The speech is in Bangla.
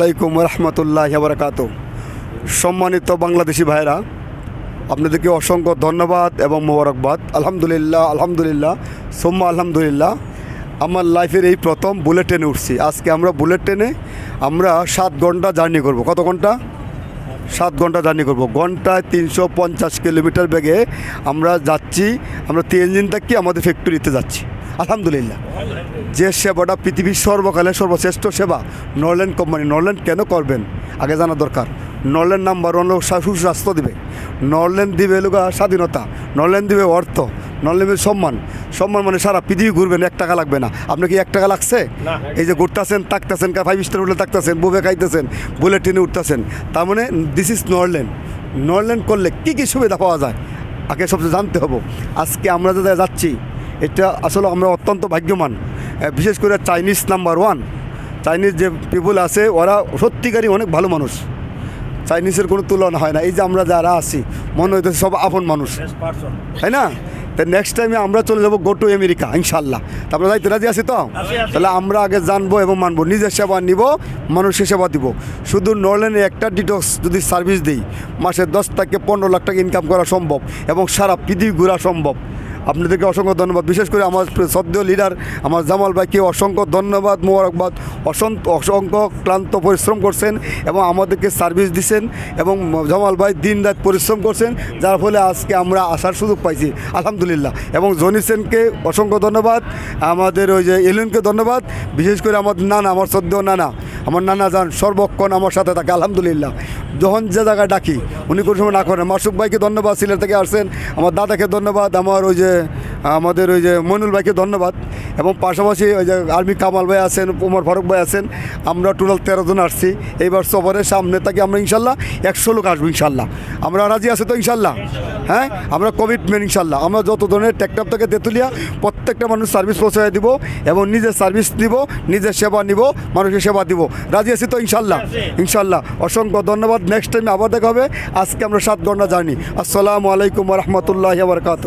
আলাইকুম রহমতুল্লাহ বরকাত সম্মানিত বাংলাদেশি ভাইরা, আপনাদেরকে অসংখ্য ধন্যবাদ এবং মোবারকবাদ। আলহামদুলিল্লাহ আলহামদুলিল্লাহ, সোম্মা আলহামদুলিল্লাহ। আমার লাইফের এই প্রথম বুলেট ট্রেনে উঠছি। আজকে আমরা বুলেট ট্রেনে আমরা সাত ঘণ্টা জার্নি করব। কত ঘণ্টা? সাত ঘণ্টা জার্নি করব। ঘন্টায় তিনশো পঞ্চাশ কিলোমিটার বেগে আমরা যাচ্ছি। আমরা তিনদিন থাকি আমাদের ফ্যাক্টরিতে যাচ্ছি। আলহামদুলিল্লাহ। যে সেবাটা পৃথিবীর সর্বকালের সর্বশ্রেষ্ঠ সেবা নরল্যান্ড কোম্পানি নরল্যান্ড কেন করবেন? আগে জানা দরকার। নরল্যান্ড নাম্বার ওয়ান সুস্বাস্থ্য দিবে। নরল্যান্ড দিবে লোক স্বাধীনতা। নরল্যান্ড দিবে অর্থ। নরল্যান্ড দিবে সম্মান। সম্মান মানে সারা পৃথিবী ঘুরবেন এক টাকা লাগবে না। আপনি কি এক টাকা লাগছে? এই যে ঘুরতেছেন তাকতেছেন ফাইভ স্টার হোটেলে তাকতেছেন বুবে খাইতেছেন বুলেট ট্রেনে উঠতেছেন। তার মানে দিস ইজ নরল্যান্ড নরল্যান্ড করলে কী কী সুবিধা পাওয়া যায়? আগে সবচেয়ে জানতে হব। আজকে আমরা যে যাচ্ছি এটা আসলে আমরা অত্যন্ত ভাগ্যমান বিশেষ করে চাইনিজ নাম্বার ওয়ান চাইনিজ যে পিপুল আছে ওরা সত্যিকারই অনেক ভালো মানুষ। চাইনিজের কোনো তুলনা হয় না। এই যে আমরা যারা আছি মনে হইতেছে সব আপন মানুষ। তাই না? তা নেক্সট টাইমে আমরা চলে যাব গো টু আমেরিকা ইনশাল্লাহ তারপরে যাইতে রাজি আছি তো? তাহলে আমরা আগে জানব এবং মানবো। নিজের সেবা নিব মানুষের সেবা দিব। শুধু নরল্যান্ডে একটা ডিটক্স যদি সার্ভিস দিই মাসে দশ থেকে পনেরো লাখ টাকা ইনকাম করা সম্ভব এবং সারা পৃথিবী ঘোরা সম্ভব। আপনাদেরকে অসংখ্য ধন্যবাদ। বিশেষ করে আমার সদ্য লিডার আমার জামাল ভাইকে অসংখ্য ধন্যবাদ, মোবারকবাদ। অসংখ্য অসংখ্য ক্লান্ত পরিশ্রম করছেন এবং আমাদেরকে সার্ভিস দিচ্ছেন এবং জামাল ভাই দিন রাত পরিশ্রম করছেন, যার ফলে আজকে আমরা আসার সুযোগ পাইছি, আলহামদুলিল্লাহ। এবং জনি সেনকে অসংখ্য ধন্যবাদ, আমাদের ওই যে এলিনকে ধন্যবাদ, বিশেষ করে আমার নানা, আমার সদ্য নানা। আমার নানা যান সর্বক্ষণ আমার সাথে থাকে, আলহামদুলিল্লাহ। যখন যে জায়গায় ডাকি, উনি কোনো সময় না করেন। মাসুক ভাইকে ধন্যবাদ, সিলেট থেকে আসছেন। আমার দাদাকে ধন্যবাদ, আমার ওই যে, আমাদের ওই যে মনুল ভাইকে ধন্যবাদ। এবং পাশাপাশি ওই যে আর্মি কামাল ভাই আছেন, উমর ফারুক ভাই আছেন, আমরা টোটাল তেরো জন আসছি। এইবার সফরের সামনে থাকি আমরা ইনশাল্লাহ একশো লোক আসব ইনশাল্লাহ। আমরা রাজি আছি তো ইনশাল্লাহ হ্যাঁ? আমরা কমিটমেন্ট ইনশাল্লাহ। আমরা যত ধরনের টেকটাপ থেকে তেঁতুলিয়া প্রত্যেকটা মানুষ সার্ভিস পৌঁছায় দিব এবং নিজের সার্ভিস দিব নিজের সেবা নিব, মানুষের সেবা দিব। রাজি আছি তো ইনশাল্লাহ? ইনশাল্লাহ। অসংখ্য ধন্যবাদ। নেক্সট টাইম আবার দেখা হবে। আজকে আমরা সাত ঘণ্টা জানি আসসালামু আলাইকুম রহমতুল্লাহ বরকাত